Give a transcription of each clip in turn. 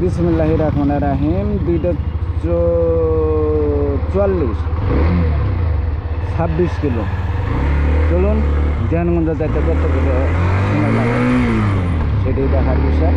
বিসমুল্লাহ রহমান রাহিম দুইটা চুয়াল্লিশ, ছাব্বিশ কিলো। চলুন জ্ঞানগঞ্জ যাইতে কত কিলো? সেটাই দেখার বিষয়।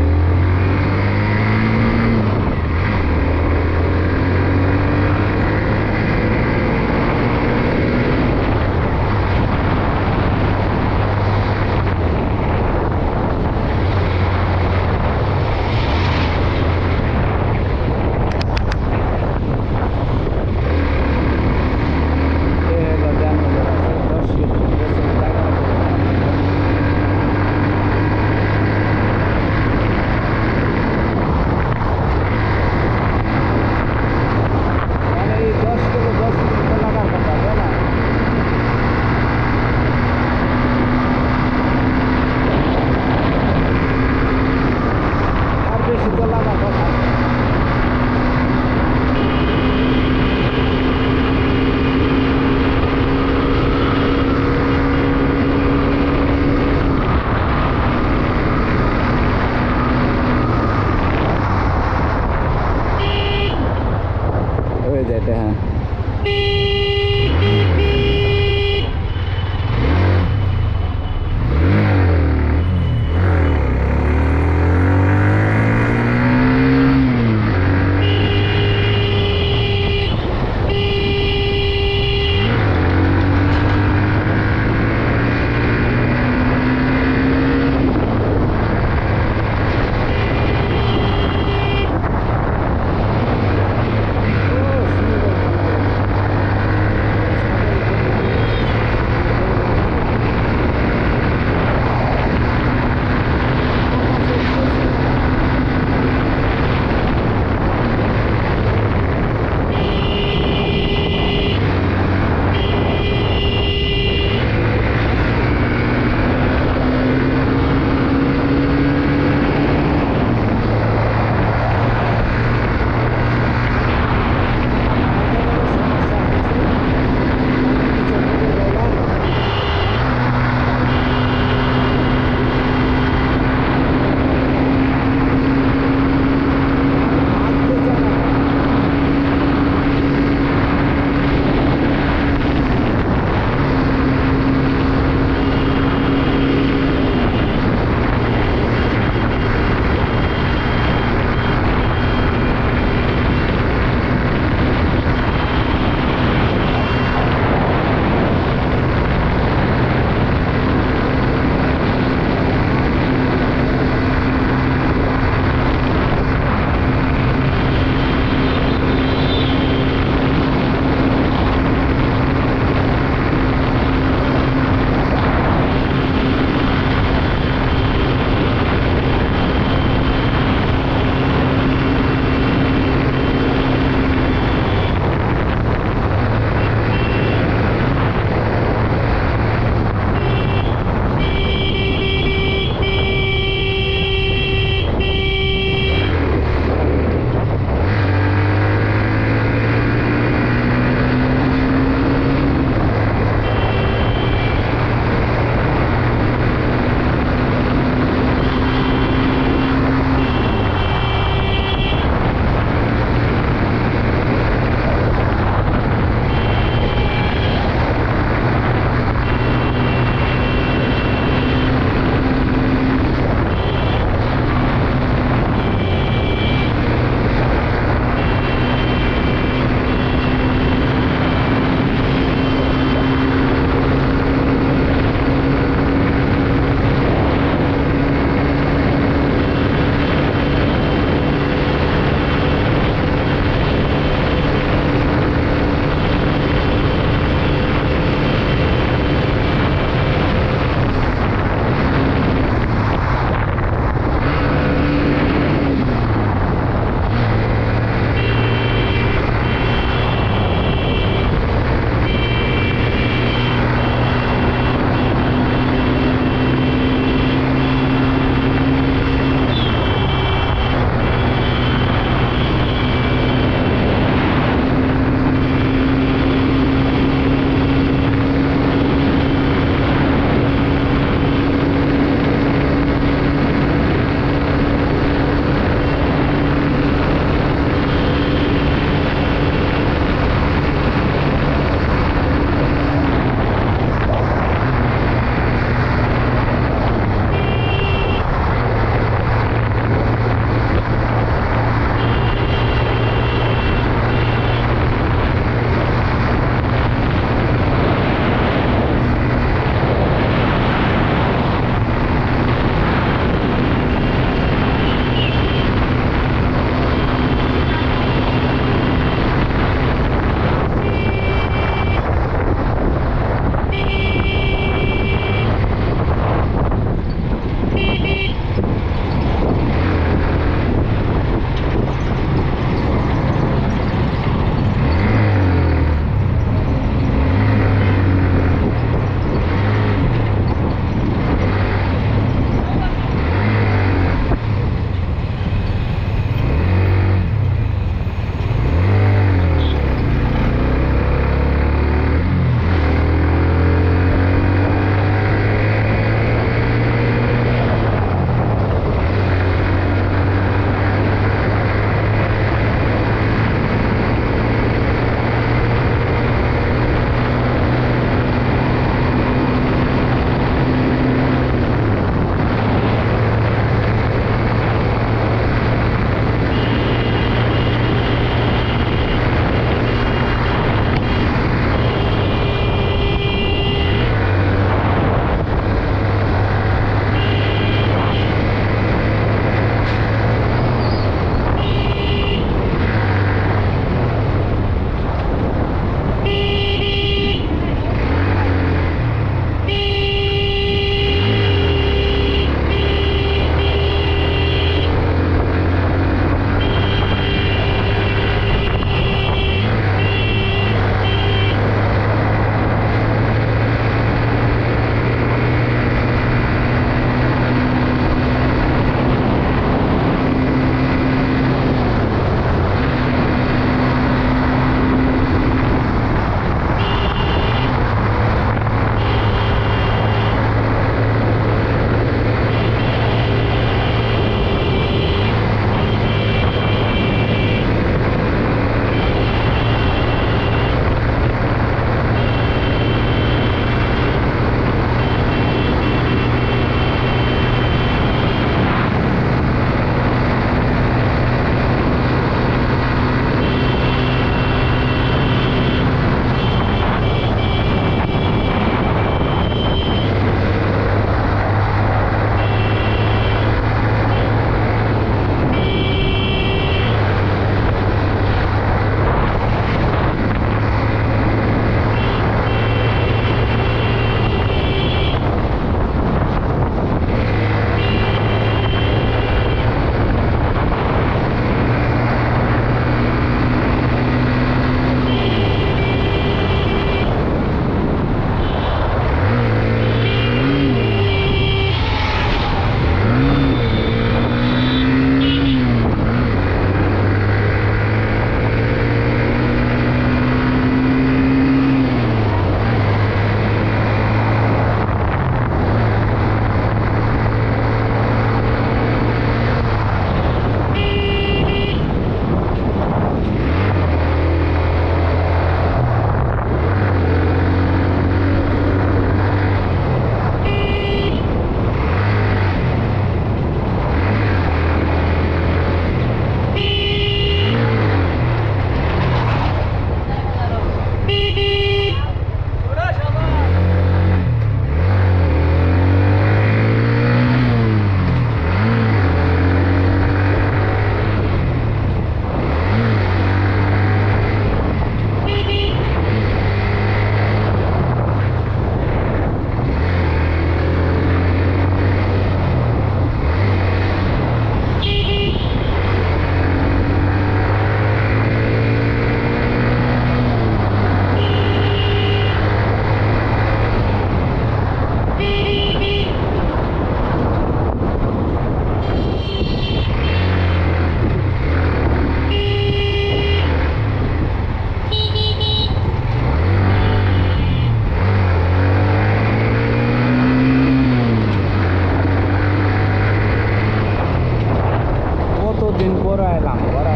বহুদিন পরে এলাম পরে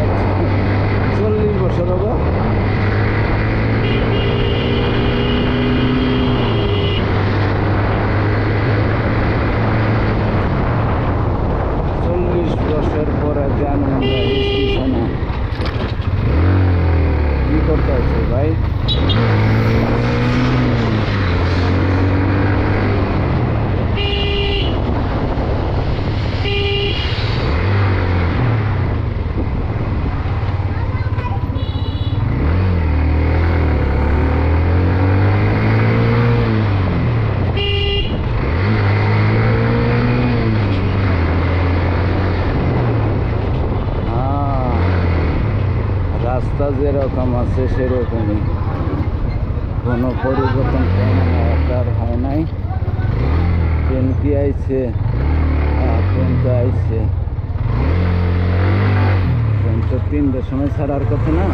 চল্লিশ বছর হব চল্লিশ বছর পরে জ্ঞানগঞ্জ স্টেশনে কি করতে আছে ভাই হ্যাঁ, রাস্তা যেরকম আছে সেরকমই। কোনো পরিবর্তন আকার হয় নাই। ট্রেন কি আইছে? ট্রেন তো আইছে। ট্রেন তো তিনটার সময় ছাড়ার কথা না।